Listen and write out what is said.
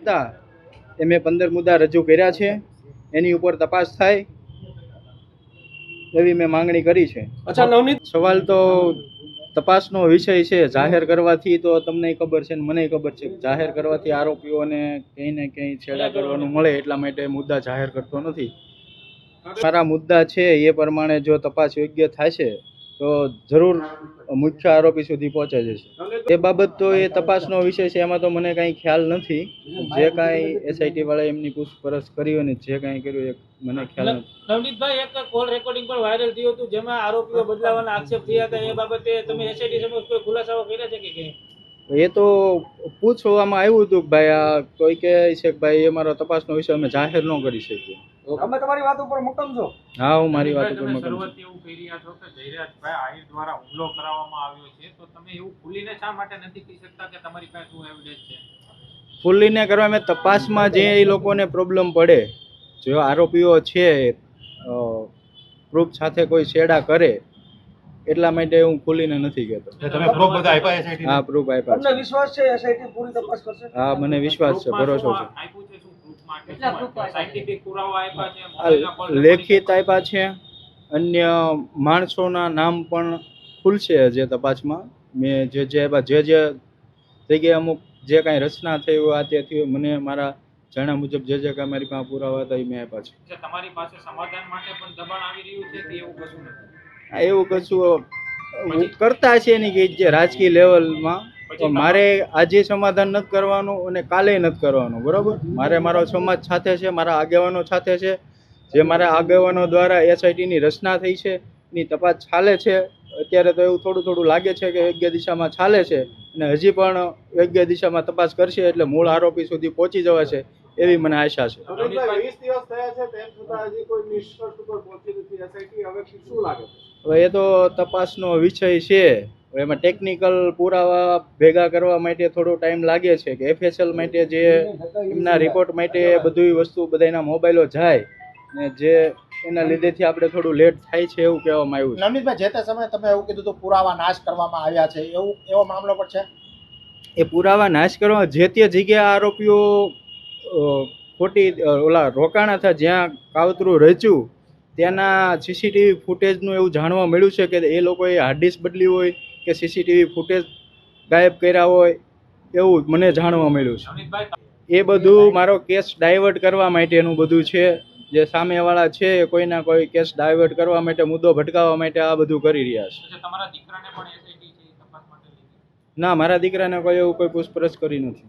હતા. એ મેં પંદર મુદ્દા રજૂ કર્યા છે. એની ઉપર તપાસ થાય એવી મેં માંગણી કરી છે. અચ્છા નવનીત સવાલ તો તપાસનો વિષય છે. જાહેર કરવાથી તો તમને ખબર છે ને મને ખબર છે. જાહેર કરવાથી આરોપીઓને ક્યાંય ને ક્યાંય છેડા કરવાનું મળે એટલા માટે મુદ્દા જાહેર કરતો નથી. મારા મુદ્દા છે એ પ્રમાણે જો તપાસ યોગ્ય થશે તો જરૂર મુખ્ય આરોપી સુધી પહોંચે જશે. એ બાબત તો એ તપાસનો વિષય છે, એમાં તો મને કાંઈ ખ્યાલ નથી. જે કાંઈ એસઆઈટી વાળા એમની પૂછપરછ કરી હોય ને જે કાંઈ કર્યું એ મને ખ્યાલ નથી નવનીતભાઈ, એક કોલ રેકોર્ડિંગ પણ વાયરલ થયું હતું, જેમાં આરોપીઓ બદલાવાના આક્ષેપ થયા હતા. એ બાબતે તમે એસઆઈટી સમક્ષ કોઈ ખુલાસાઓ કર્યા છે કે એ તો પૂછવામાં આવ્યું હતું કે ભાઈ આ કોઈ કહે છે કે ભાઈ અમારો તપાસનો વિષય અમે જાહેર ન કરી શકીએ. અમે તમારી વાત ઉપર મક્કમ છો? હા હું મારી વાત ઉપર તમે મકમ છું. એવું કહી રહ્યા છો કે જયરાજભાઈ આહિર દ્વારા હુમલો કરાવવામાં આવ્યો છે તો તમે એવું ખુલીને શા માટે નથી કહી શકતા કે તમારી પાસે શું એવિડન્સ છે? ફૂલીને કરવા મેં તપાસમાં જે એ લોકોને પ્રોબ્લેમ પડે જો આરોપીઓ છે પ્રૂફ સાથે કોઈ છેડા કરે એટલા માટે હું ખુલીને નથી કહેતો? હા પ્રૂફ આપ્યા છે. વિશ્વાસ છે એસઆઈટી પૂરી તપાસ કરશે? હા મને વિશ્વાસ છે ભરોસો છે. લેખિત આપ્યા છે. અન્ય માણસોના નામ પણ ખુલશે જે તપાસમાં. મેં જે જે આપ્યા જે જે જગ્યાએ અમુક જે કાંઈ રચના થઈ હોય આ તે થયું મને મારા જાણ્યા મુજબ જે જે કાંઈ મારી પાસે પુરાવા હતા એ મેં આપ્યા છે. તમારી પાસે સમાધાન માટે પણ દબાણ આવી રહ્યું છે કે એવું કશું નથી? એવું કશું કરતા છે નહીં કે જે રાજકીય લેવલમાં. તો મારે આજે સમાધાન નથી કરવાનું અને કાલે નથી કરવાનું બરોબર? મારે મારો સમાજ સાથે છે મારા આગેવાનો સાથે છે. જે મારા આગેવાનો દ્વારા એસઆઈટીની રચના થઈ છે એની તપાસ ચાલે છે. અત્યારે તો એવું થોડું થોડું લાગે છે કે યોગ્ય દિશામાં ચાલે છે. અને હજી પણ યોગ્ય દિશામાં તપાસ કરશે એટલે મૂળ આરોપી સુધી પહોંચી જવાશે એવી મને આશા છે. નવનીતભાઈ, વીસ દિવસ થયા છે તેમ છતાં હજી કોઈ નિષ્કર્ષ ઉપર પહોંચી નથી. એસઆઈટી હવે શું લાગે છે? હવે એ તો તપાસનો વિષય છે. હવે એમાં ટેકનિકલ પુરાવા ભેગા કરવા માટે થોડો ટાઈમ લાગે છે કે એફએસએલ માટે જે એમના રિપોર્ટ માટે બધી વસ્તુ બધાના મોબાઈલો જાય ને જે એના લીધેથી આપણે થોડું લેટ થાય છે એવું કહેવામાં આવ્યું છે. નવનીતભાઈ જે તે સમયે તમે એવું કીધું હતું પુરાવા નાશ કરવામાં આવ્યા છે એવું એવો મામલો પણ છે? એ પુરાવા નાશ કરવા જે તે જગ્યાએ આરોપીઓ ખોટી ઓલા રોકાણા હતા જ્યાં કાવતરું રચ્યું ત્યાંના સીસીટીવી ફૂટેજનું એવું જાણવા મળ્યું છે કે એ લોકોએ હાર્ડ ડિસ્ક બદલી હોય કે સીસીટીવી ફૂટેજ ગાયબ કર્યા હોય એવું મને જાણવા મળ્યું છે. એ બધું મારો કેસ ડાયવર્ટ કરવા માટેનું બધું છે. જે સામેવાળા છે કોઈના કોઈ કેસ ડાયવર્ટ કરવા માટે મુદ્દો ભટકાવવા માટે આ બધું કરી રહ્યા છે. ના મારા દીકરાને કોઈ એવું કોઈ પૂછપરછ કરી નથી.